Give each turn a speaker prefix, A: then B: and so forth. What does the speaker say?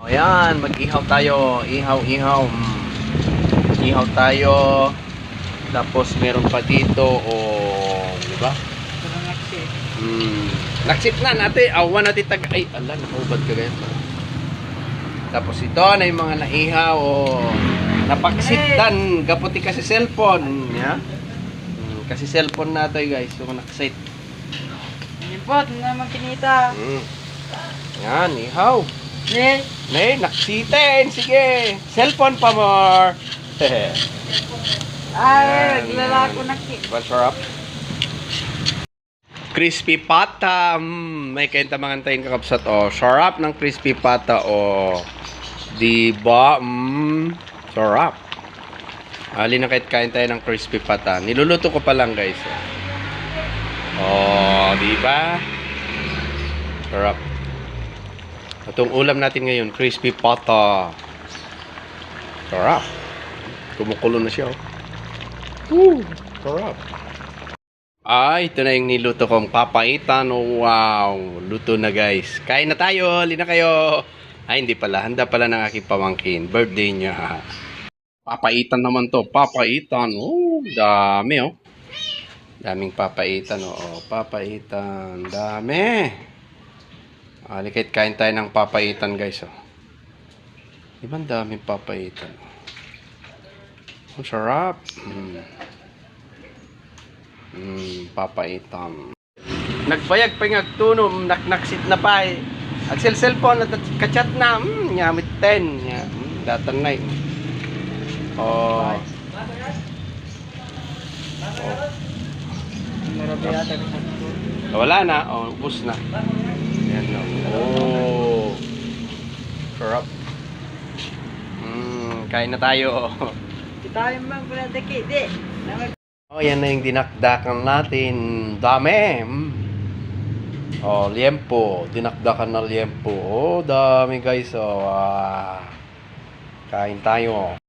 A: Ayan, mag-ihaw tayo. Ihaw, ihaw. Mm. Ihaw tayo. Tapos meron pa dito, oh, di ba? Hmm. Naksit na natin. Awan natin tag... Ay, ala, nakahubad ka ganyan. Tapos ito na yung mga naihaw, oh. Napaksitan. Gaputi kasi cellphone. Ya? Hmm, kasi cellphone na to guys. Yung naksit.
B: Impot na magkinita.
A: Hmm. Yan, ihaw.
B: Ne,
A: Nay, naksitin. Sige. Cellphone pa more.
B: ay, naglala ko na.
A: What's up? Crispy pata. Mm, may kain tamangan tayong kakapsat. Oh, sarap ng crispy pata. Oh. Di ba? Mm, sarap. Ali na kahit kain tayo ng crispy pata. Niluluto ko pa lang, guys. Oh, di ba? Sarap. Itong ulam natin ngayon, crispy pata. Sarap. Kumukulo na siya, oh. Woo! Sarap. Ay, ito na yung niluto kong papaitan. Wow! Luto na guys. Kain na tayo. Lina kayo. Ay, hindi pala. Handa pala ng aking pamangkin. Birthday niya. Papaitan naman to. Papaitan. Oh, dami oh. Daming papaitan. Oh, papaitan. Dami. Alikit kain tayo ng papaitan guys. Oh. Di ba daming papaitan? Ang sarap. Mm. Mm, papaitan. Nagbayag pa nga tunom, naknaksit na pa eh. Agsel cellphone at kachat na, mm, nyamit 10. Nya, mm, datan na eh. Oh. Oh. Wala na, oh, ubus na. Yan no. Oh. Sarap. Mm, kain na tayo.
B: Kita yung mga pala daki, di. Namag-
A: Oh, yan na yung dinakdakan natin. Dami. Mm. Oh, liempo. Dinakdakan na liempo. Oh, dami guys. Oh, ah. Kain tayo.